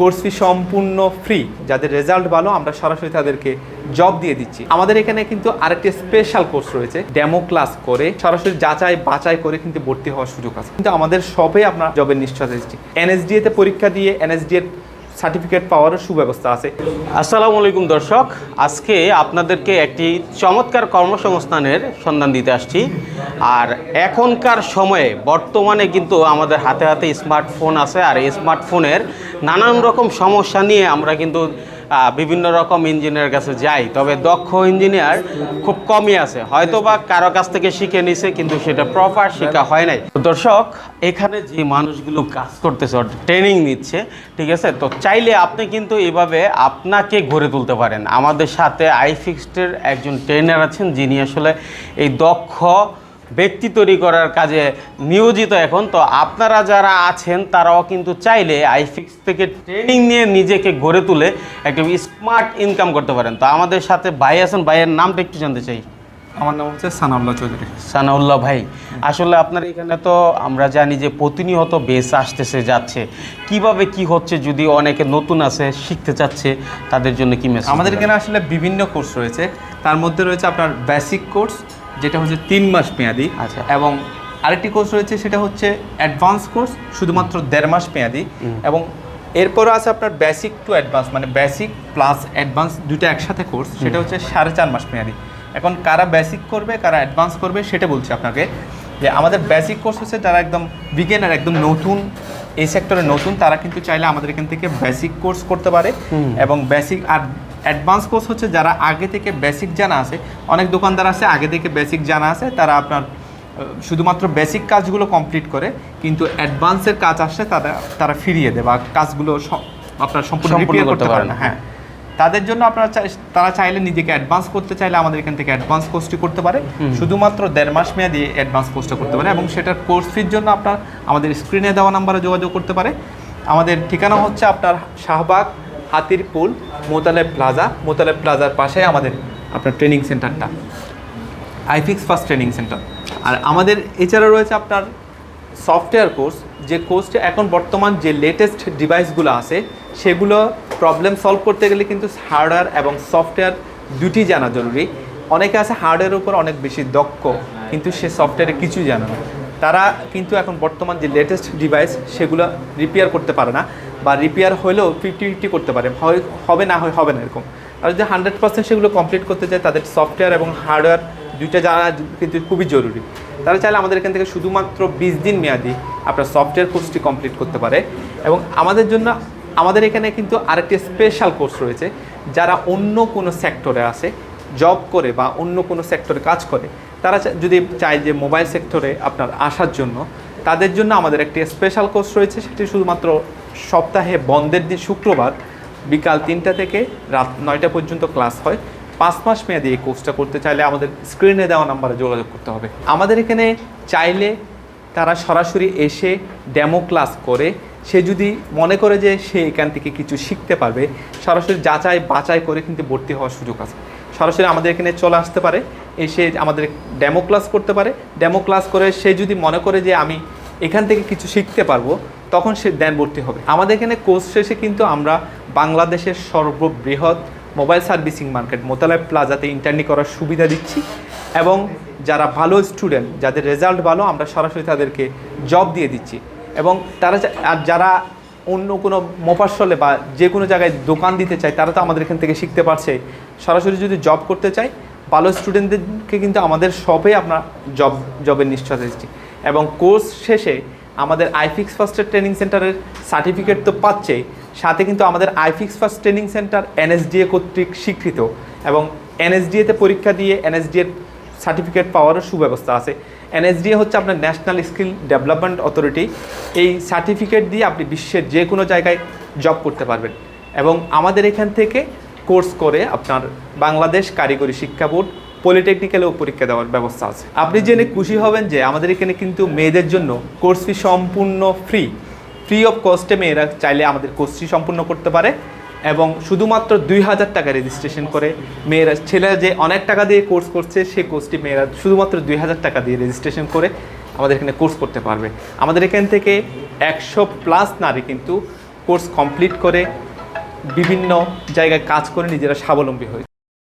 Course fee সম্পূর্ণ free যাদের result ভালো, আমরা সরাসরি তাদেরকে জব দিয়ে দিচ্ছি। আমাদের এখানে কিন্তু আরেকটি স্পেশাল কোর্স রয়েছে ডেমো ক্লাস করে সরাসরি যাচাই বাছাই করে কিন্তু ভর্তি হওয়ার সুযোগ আছে। কিন্তু আমাদের সবে আপনার জবের নিশ্চয়তা দিচ্ছি। এনএসডিএ তে পরীক্ষা দিয়ে এনএসডি এর সার্টিফিকেট পাওয়ারও সুব্যবস্থা আছে। আসসালামু আলাইকুম দর্শক, আজকে আপনাদেরকে একটি চমৎকার কর্মসংস্থানের সন্ধান দিতে আসছি। আর এখনকার সময়ে বর্তমানে কিন্তু আমাদের হাতে হাতে স্মার্টফোন আছে, আর এই স্মার্টফোনের নানান রকম সমস্যা নিয়ে আমরা কিন্তু বিভিন্ন রকম ইঞ্জিনিয়ার কাছে যাই, তবে দক্ষ ইঞ্জিনিয়ার খুব কমই আছে। হয়তো বা কারও কাছ থেকে শিখে নিছে, কিন্তু সেটা প্রপার শেখা হয় নাই। দর্শক, এখানে যে মানুষগুলো কাজ করতেছে ট্রেনিং নিচ্ছে, ঠিক আছে? তো চাইলে আপনি কিন্তু এভাবে আপনাকে গড়ে তুলতে পারেন। আমাদের সাথে আইফিক্সডের একজন ট্রেনার আছেন, যিনি আসলে এই দক্ষ ব্যক্তি তৈরি করার কাজে নিয়োজিত এখন। তো আপনারা যারা আছেন তারাও কিন্তু চাইলে আইফিক্স থেকে ট্রেনিং নিয়ে নিজেকে গড়ে তুলে একটা স্মার্ট ইনকাম করতে পারেন। তো আমাদের সাথে ভাই আছেন ভাইয়ের নামটা একটু জানতে চাই। আমার নাম হচ্ছে সানাউল্লাহ চৌধুরী। সানাউল্লাহ ভাই আসলে আপনার এখানে তো আমরা জানি যে প্রতিনিয়ত বেস আসতেছে যাচ্ছে। কীভাবে কি হচ্ছে যদি অনেকে নতুন আছে শিখতে চাচ্ছে তাদের জন্য কি মেসেজ আমাদের এখানে আসলে বিভিন্ন কোর্স রয়েছে। তার মধ্যে রয়েছে আপনার বেসিক কোর্স যেটা হচ্ছে তিন মাস মেয়াদি। আচ্ছা। এবং আরেকটি কোর্স রয়েছে সেটা হচ্ছে অ্যাডভান্স কোর্স শুধুমাত্র দেড় মাস মেয়াদি। এবং এরপরও আছে আপনার বেসিক টু অ্যাডভান্স মানে বেসিক প্লাস অ্যাডভান্স দুটো একসাথে কোর্স সেটা হচ্ছে সাড়ে চার মাস মেয়াদি। এখন কারা বেসিক করবে কারা অ্যাডভান্স করবে সেটা বলছি আপনাকে। যে আমাদের বেসিক কোর্স হচ্ছে যারা একদম বিজ্ঞানের একদম নতুন এই সেক্টরে নতুন তারা কিন্তু চাইলে আমাদের এখান থেকে বেসিক কোর্স করতে পারে। এবং বেসিক আর অ্যাডভান্স কোর্স হচ্ছে যারা আগে থেকে বেসিক জানা আছে অনেক দোকানদার আছে আগে থেকে বেসিক জানা আছে তারা আপনার শুধুমাত্র বেসিক কাজগুলো কমপ্লিট করে কিন্তু অ্যাডভান্সের কাজ আসলে তারা তারা ফিরিয়ে দেয় বা কাজগুলো আপনার সম্পূর্ণ রিপেয়ার করতে পারে না হ্যাঁ। তাদের জন্য আপনারা তারা চাইলে নিজেকে অ্যাডভান্স করতে চাইলে আমাদের এখান থেকে অ্যাডভান্স কোর্সটি করতে পারে। শুধুমাত্র দেড় মাস মেয়াদি অ্যাডভান্স কোর্সটা করতে পারে এবং সেটার কোর্স ফির জন্য আপনার আমাদের স্ক্রিনে দেওয়া নাম্বারে যোগাযোগ করতে পারে। আমাদের ঠিকানা হচ্ছে আপনার শাহবাগ হাতির পুল, মোতালেব প্লাজা, মোতালেব প্লাজার পাশে আমাদের আপনার ট্রেনিং সেন্টারটা আইফিক্স ফার্স্ট ট্রেনিং সেন্টার আর আমাদের এছাড়া রয়েছে আপনার সফটওয়্যার কোর্স যে কোর্সটা এখন বর্তমান যে লেটেস্ট ডিভাইসগুলো আছে, সেগুলো প্রবলেম সলভ করতে গেলে কিন্তু হার্ডওয়্যার এবং সফটওয়্যার দুটি জানা জরুরি। অনেকে আছে হার্ডওয়্যারের উপর অনেক বেশি দক্ষ, কিন্তু সে সফটওয়্যারে কিছুই জানে না। তারা কিন্তু এখন বর্তমান যে লেটেস্ট ডিভাইস সেগুলো রিপেয়ার করতে পারে না বা রিপেয়ার হলেও ফিফটি ফিফটি করতে পারে। হবে না হয় হবে না এরকম। আর যদি হান্ড্রেড পার্সেন্ট সেগুলো কমপ্লিট করতে চায়, তাদের সফটওয়্যার এবং হার্ডওয়্যার দুইটা জানা কিন্তু খুবই জরুরি। তারা চাইলে আমাদের এখান থেকে শুধুমাত্র বিশ দিন মেয়াদি আপনার সফটওয়্যার কোর্সটি কমপ্লিট করতে পারে এবং আমাদের জন্য আমাদের এখানে কিন্তু আরেকটি স্পেশাল কোর্স রয়েছে, যারা অন্য কোনো সেক্টরে আছে। জব করে বা অন্য কোনো সেক্টরে কাজ করে, তারা যদি চায় যে মোবাইল সেক্টরে আপনার আসার জন্য, তাদের জন্য আমাদের একটি স্পেশাল কোর্স রয়েছে, সেটি শুধুমাত্র সপ্তাহে বন্ধের দিন শুক্রবার বিকাল তিনটা থেকে রাত নয়টা পর্যন্ত ক্লাস হয়। পাঁচ মাস মেয়াদি এই কোর্সটা করতে চাইলে আমাদের স্ক্রিনে দেওয়া নাম্বারে যোগাযোগ করতে হবে। আমাদের এখানে চাইলে তারা সরাসরি এসে ডেমো ক্লাস করে। সে যদি মনে করে যে সে এখান থেকে কিছু শিখতে পারবে, সরাসরি যাচাই বাছাই করে কিন্তু ভর্তি হওয়ার সুযোগ আছে। সরাসরি আমাদের এখানে চলে আসতে পারে, এসে আমাদের ডেমো ক্লাস করতে পারে। ডেমো ক্লাস করে সে যদি মনে করে যে আমি এখান থেকে কিছু শিখতে পারব, তখন সে দেন ভর্তি হবে। আমাদের এখানে কোর্স শেষে কিন্তু আমরা বাংলাদেশের সর্ববৃহৎ মোবাইল সার্ভিসিং মার্কেট, মোতালাব প্লাজাতে ইন্টারনি করার সুবিধা দিচ্ছি এবং যারা ভালো স্টুডেন্ট যাদের রেজাল্ট ভালো, আমরা সরাসরি তাদেরকে জব দিয়ে দিচ্ছি। এবং তারা আর যারা অন্য কোনো মফাসলে বা যে কোনো জায়গায় দোকান দিতে চায়, তারা তো আমাদের এখান থেকে শিখতে পারছে। সরাসরি যদি জব করতে চায়, ভালো স্টুডেন্টদেরকে কিন্তু আমাদের সবে আপনার জব জবের নিশ্চয়তা দিচ্ছি। এবং কোর্স শেষে আমাদের আইফিক্স ফার্স্টের ট্রেনিং সেন্টারের সার্টিফিকেট তো পাচ্ছেই, সাথে কিন্তু আমাদের iFix first training centre NSDA কর্তৃক স্বীকৃত এবং এনএসডিএতে পরীক্ষা দিয়ে এনএসডিএর সার্টিফিকেট পাওয়ারও সুব্যবস্থা আছে। এনএসডিএ হচ্ছে আপনার ন্যাশনাল স্কিল ডেভেলপমেন্ট অথরিটি এই সার্টিফিকেট দিয়ে আপনি বিশ্বের যে কোনো জায়গায় জব করতে পারবেন এবং আমাদের এখান থেকে কোর্স করে আপনার বাংলাদেশ কারিগরি শিক্ষা বোর্ড পলিটেকনিক্যালেও পরীক্ষা দেওয়ার ব্যবস্থা আছে। আপনি জেনে খুশি হবেন যে আমাদের এখানে কিন্তু মেয়েদের জন্য কোর্স ফি সম্পূর্ণ ফ্রি। ফ্রি অফ কস্টে মেয়েরা চাইলে আমাদের কোর্সটি সম্পূর্ণ করতে পারে এবং শুধুমাত্র দুই হাজার টাকা রেজিস্ট্রেশন করে মেয়েরা ছেলেরা যে অনেক টাকা দিয়ে কোর্স করছে সেই কোর্সটি মেয়েরা শুধুমাত্র দুই হাজার টাকা দিয়ে রেজিস্ট্রেশন করে আমাদের এখানে কোর্স করতে পারবে। আমাদের এখান থেকে একশো প্লাস নারী কিন্তু কোর্স কমপ্লিট করে বিভিন্ন জায়গায় কাজ করে নিজেরা স্বাবলম্বী হয়েছে